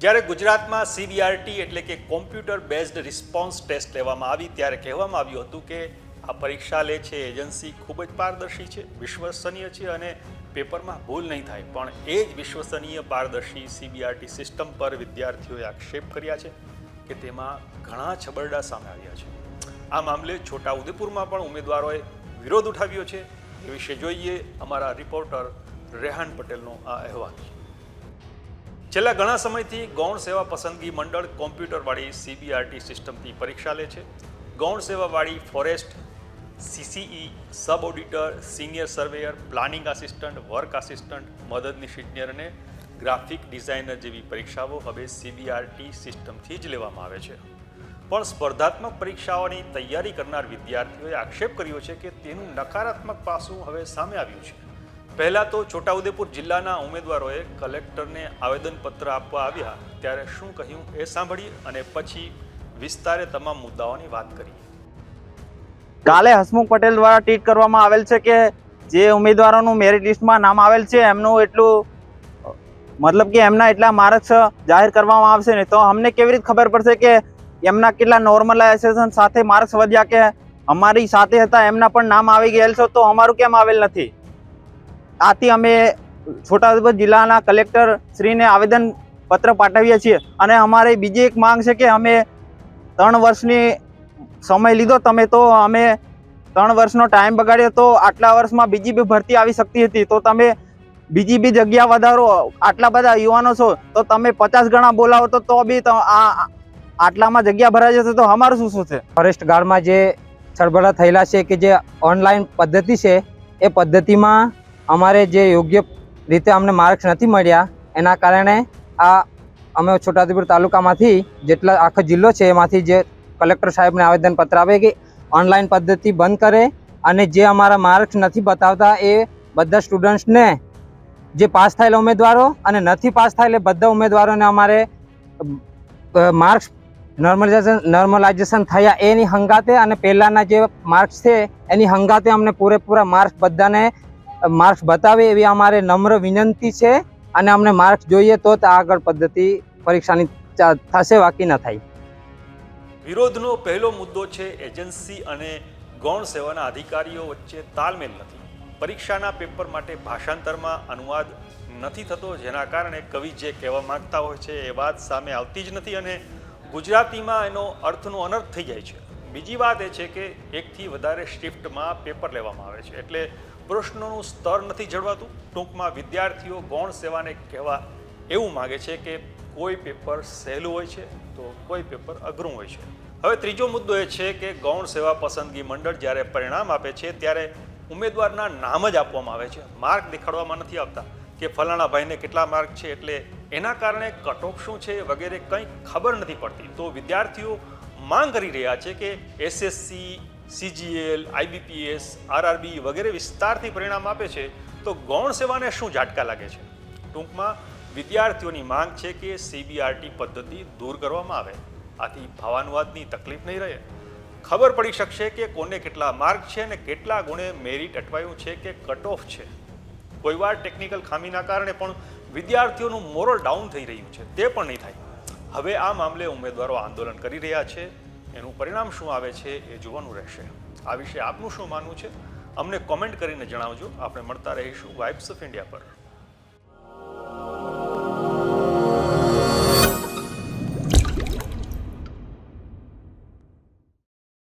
જ્યારે ગુજરાતમાં સીબીઆરટી એટલે કે કોમ્પ્યુટર બેઝડ રિસ્પોન્સ ટેસ્ટ લેવામાં આવી, ત્યારે કહેવામાં આવ્યું હતું કે આ પરીક્ષા લે છે, એજન્સી ખૂબ જ પારદર્શી છે, વિશ્વસનીય છે અને પેપરમાં ભૂલ નહીં થાય. પણ એ જ વિશ્વસનીય પારદર્શી સીબીઆરટી સિસ્ટમ પર વિદ્યાર્થીઓએ આક્ષેપ કર્યા છે કે તેમાં ઘણા છબરડા સામે આવ્યા છે. આ મામલે છોટાઉદેપુરમાં પણ ઉમેદવારોએ વિરોધ ઉઠાવ્યો છે. એ વિશે જોઈએ અમારા રિપોર્ટર રેહાન પટેલનો આ અહેવાલ. છેલ્લા ઘણા સમયથી ગૌણ સેવા પસંદગી મંડળ કોમ્પ્યુટરવાળી સીબીઆરટી સિસ્ટમથી પરીક્ષા લે છે. ગૌણ સેવાવાળી forest CCE sub auditor, senior surveyor, planning assistant, work assistant, મદદનીશ ઇજનેર અને ગ્રાફિક ડિઝાઇનર જેવી પરીક્ષાઓ હવે સીબીઆરટી સિસ્ટમથી જ લેવામાં આવે છે. પણ સ્પર્ધાત્મક પરીક્ષાઓની તૈયારી કરનાર વિદ્યાર્થીઓએ આક્ષેપ કર્યો છે કે તેનું નકારાત્મક પાસું હવે સામે આવ્યું છે. પહેલાં તો છોટાઉદેપુર જિલ્લાના ઉમેદવારોએ કલેક્ટરને આવેદનપત્ર આપવા આવ્યા, ત્યારે શું કહ્યું એ સાંભળીએ અને પછી વિસ્તારે તમામ મુદ્દાઓની વાત કરીએ. કાલે હસમુખ પટેલ દ્વારા ટ્વીટ કરવામાં આવેલ છે કે જે ઉમેદવારોનું મેરિટ લિસ્ટમાં નામ આવેલ છે, એમનું એટલું, મતલબ કે એમના એટલા માર્ક્સ જાહેર કરવામાં આવશે ને તો અમને કેવી રીતે ખબર પડશે કે એમના કેટલા નોર્મલાઇઝેશન સાથે માર્ક્સ વધ્યા કે અમારી સાથે હતા, એમના પણ નામ આવી ગયેલ છે, તો અમારું કેમ આવેલ નથી? આથી અમે છોટાઉદેપુર જિલ્લાના કલેક્ટર શ્રીને આવેદન પત્ર પાઠવીએ છીએ. અને અમારી બીજી એક માંગ છે કે અમે ત્રણ વર્ષની સમય લીધો, તમે તો અમે ત્રણ વર્ષનો ટાઈમ બગાડ્યો, તો આટલા વર્ષમાં બીજી બી ભરતી આવી શકતી હતી. તો તમે બીજી બી જગ્યા વધારો, આટલા બધા યુવાનો છો, તો તમે પચાસ ગણા બોલાવો તો તો બી આ આટલામાં જગ્યા ભરાઈ જશે, તો અમારું શું શું છે ફોરેસ્ટ ગાર્ડમાં જે છળબડા થયેલા છે કે જે ઓનલાઈન પદ્ધતિ છે, એ પદ્ધતિમાં અમારે જે યોગ્ય રીતે અમને માર્ક્સ નથી મળ્યા, એના કારણે આ અમે છોટાઉદેપુર તાલુકામાંથી જેટલા આખો જિલ્લો છે, એમાંથી જે કલેક્ટર સાહેબને આવેદનપત્ર આપે કે ઓનલાઈન પદ્ધતિ બંધ કરે અને જે અમારા માર્ક્સ નથી બતાવતા એ બધા સ્ટુડન્ટ્સને જે પાસ થયેલા ઉમેદવારો અને નથી પાસ થયેલા બધા ઉમેદવારોને અમારે માર્ક્સ નોર્મલાઇઝેશન નોર્મલાઇઝેશન થયા એની હંગાતે અને પહેલાંના જે માર્ક્સ છે, એની હંગાતે અમને પૂરેપૂરા માર્ક્સ બધાને માર્ક્સ બતાવે એવી અમારે નમ્ર વિનંતી છે અને અમને માર્ક્સ જોઈએ તો જ આગળ પદ્ધતિ પરીક્ષાની થશે, બાકી ન થાય. વિરોધનો પહેલો મુદ્દો છે એજન્સી અને ગૌણ સેવાના અધિકારીઓ વચ્ચે તાલમેલ નથી. પરીક્ષાના પેપર માટે ભાષાંતરમાં અનુવાદ નથી થતો, જેના કારણે કવિ જે કહેવા માંગતા હોય છે એ વાત સામે આવતી જ નથી અને ગુજરાતીમાં એનો અર્થનો અનર્થ થઈ જાય છે. બીજી વાત એ છે કે એકથી વધારે શિફ્ટમાં પેપર લેવામાં આવે છે. એટલે પ્રશ્નોનું સ્તર નથી જળવાતું. ટૂંકમાં વિદ્યાર્થીઓ ગૌણ સેવાને કહેવા એવું માગે છે કે કોઈ પેપર સહેલું હોય છે તો કોઈ પેપર અઘરું હોય છે. હવે ત્રીજો મુદ્દો એ છે કે ગૌણ સેવા પસંદગી મંડળ જ્યારે પરિણામ આપે છે ત્યારે ઉમેદવારના નામ જ આપવામાં આવે છે. માર્ક દેખાડવામાં નથી આવતા કે ફલાણા ભાઈને કેટલા માર્ક છે એટલે એના કારણે કટઓફ શું છે વગેરે કંઈ ખબર નથી પડતી. તો વિદ્યાર્થીઓ માંગ કરી રહ્યા છે કે એસએસસી સીજીએલ આઈબીપીએસ આરઆરબી વગેરે વિસ્તારથી પરિણામ આપે છે, તો ગૌણ સેવાને શું ઝાટકા લાગે છે? ટૂંકમાં, વિદ્યાર્થીઓની માંગ છે કે સીબીઆરટી પદ્ધતિ દૂર કરવામાં આવે. આથી ભાવાનુવાદની તકલીફ નહીં રહે. ખબર પડી શકશે કે કોને કેટલા માર્ક છે અને કેટલા ગુણે મેરિટ અટવાયું છે કે કટ ઓફ છે. કોઈવાર ટેકનિકલ ખામીના કારણે પણ વિદ્યાર્થીઓનું મોરલ ડાઉન થઈ રહ્યું છે. તે પણ નહીં થાય. હવે આ મામલે ઉમેદવારો આંદોલન કરી રહ્યા છે. એનું પરિણામ શું આવે છે એ જોવાનું રહેશે. આ વિશે આપનું શું માનવું છે? અમને કોમેન્ટ કરીને જણાવજો. આપણે મળતા રહીશું વાઇબ્સ ઓફ ઇન્ડિયા પર.